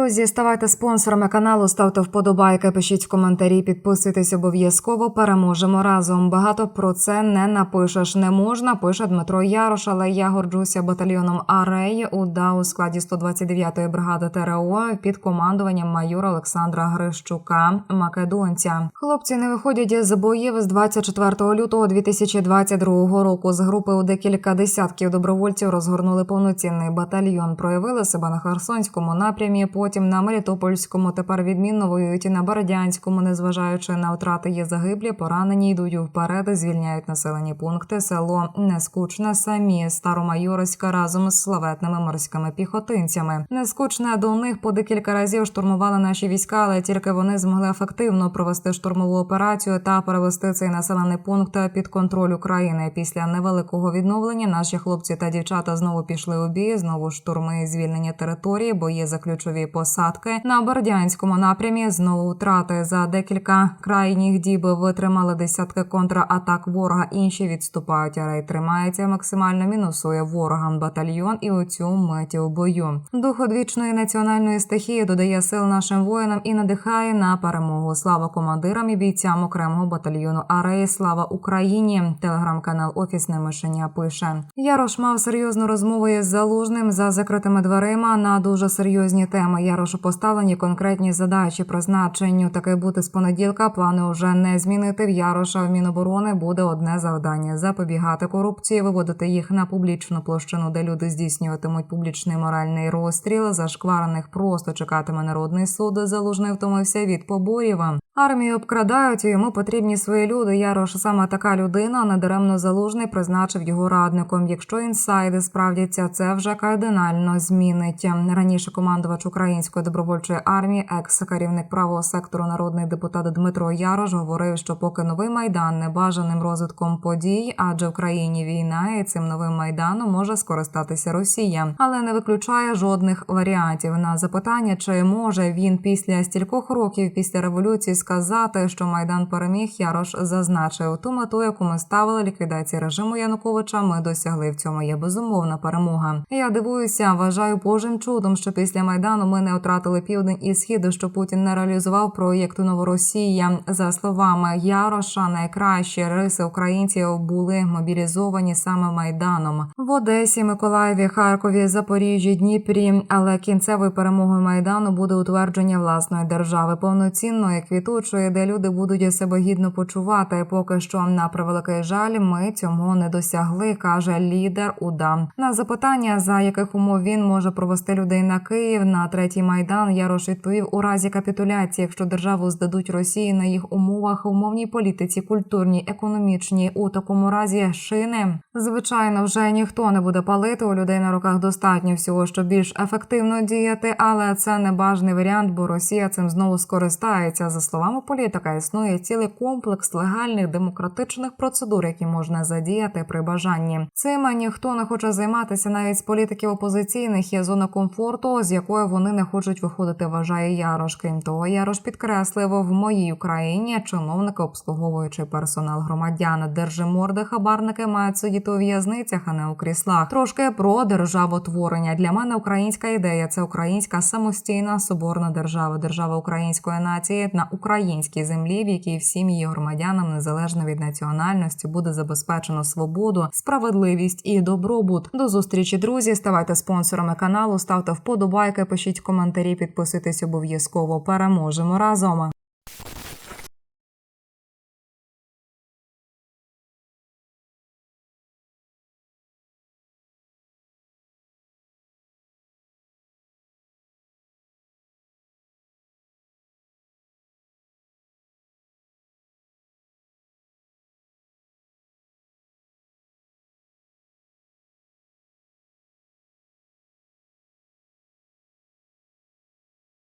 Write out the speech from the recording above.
Друзі, ставайте спонсорами каналу, ставте вподобайки, пишіть коментарі, підписуйтесь обов'язково. Переможемо разом. Багато про це не напишеш. Не можна. Пише Дмитро Ярош, але я горджуся батальйоном Арей УДА у складі 129-ї бригади ТРО під командуванням майора Олександра Грищука, македонця. Хлопці не виходять з боїв з 24 лютого 2022 року. З групи у декілька десятків добровольців розгорнули повноцінний батальйон. Проявили себе на Херсонському напрямі. Потім на Мелітопольському. Тепер відмінно воюють і на Бердянському, незважаючи на втрати є загиблі, поранені йдуть вперед, звільняють населені пункти. Село Нескучне самі Старомайорська разом з славетними морськими піхотинцями. Нескучне до них по декілька разів штурмували наші війська, але тільки вони змогли ефективно провести штурмову операцію та перевести цей населений пункт під контроль України. Після невеликого відновлення наші хлопці та дівчата знову пішли у бій. Знову штурми звільнення території, бої за ключові посадки на Бердянському напрямі. Знову втрати за декілька крайніх діб витримали десятки контратак ворога. Інші відступають. Арей тримається максимально мінусує ворогам батальйон і у цю миті у бою. Дух одвічної національної стихії додає сил нашим воїнам і надихає на перемогу. Слава командирам і бійцям окремого батальйону Арей. Слава Україні! Телеграм-канал Офісне мишеня пише. Ярош мав серйозну розмову із залужним за закритими дверима на дуже серйозні теми. Ярошу поставлені конкретні задачі призначенню. Таке бути з понеділка. Плани уже не змінити. В Яроша в Міноборони буде одне завдання: запобігати корупції, виводити їх на публічну площину, де люди здійснюватимуть публічний моральний розстріл. Зашкварених просто чекатиме народний суд. Залужний втомився від поборів. Армію обкрадають, і йому потрібні свої люди. Ярош саме така людина. Недаремно залужний призначив його радником. Якщо інсайди справдяться, це вже кардинально змінить. Раніше командувач української добровольчої армії, екс-керівник правого сектору, народний депутат Дмитро Ярош говорив, що поки новий майдан не бажаним розвитком подій, адже в країні війна, і цим новим майданом може скористатися Росія, але не виключає жодних варіантів. На запитання, чи може він після стількох років після революції сказати, що майдан переміг, Ярош зазначив ту мету, яку ми ставили ліквідації режиму Януковича. Ми досягли в цьому. Є безумовна перемога. Я дивуюся, вважаю божим чудом, що після майдану ми не втратили південь і схід, що Путін не реалізував проєкт Новоросія. За словами Яроша, найкращі риси українців були мобілізовані саме майданом в Одесі, Миколаєві, Харкові, Запоріжжі, Дніпрі. Але кінцевою перемогою майдану буде утвердження власної держави, повноцінної квітучої, де люди будуть себе гідно почувати. Поки що на превеликий жаль, ми цього не досягли, каже лідер УДА. На запитання, за яких умов він може провести людей на Київ на третій майдан. Ярош відповів у разі капітуляції, якщо державу здадуть Росії на їх умовах, умовній політиці, культурній, економічній у такому разі шини. Звичайно, вже ніхто не буде палити. У людей на руках достатньо всього, щоб більш ефективно діяти, але це не бажаний варіант, бо Росія цим знову скористається. За словами політика, існує цілий комплекс легальних демократичних процедур, які можна задіяти при бажанні. Цим ніхто не хоче займатися навіть з політиків опозиційних. Є зона комфорту, з якої вони не хочуть виходити. Вважає Ярош. Крім того, Ярош підкреслив в моїй Україні чиновники, обслуговуючи персонал громадян, держиморди, хабарники мають сидіти у в'язницях, а не у кріслах. Трошки про державотворення. Для мене українська ідея це українська самостійна соборна держава, держава української нації на українській землі, в якій всім її громадянам, незалежно від національності, буде забезпечено свободу, справедливість і добробут. До зустрічі, друзі. Ставайте спонсорами каналу, ставте вподобайки, пишіть коментарі, підписуйтесь обов'язково. Переможемо разом.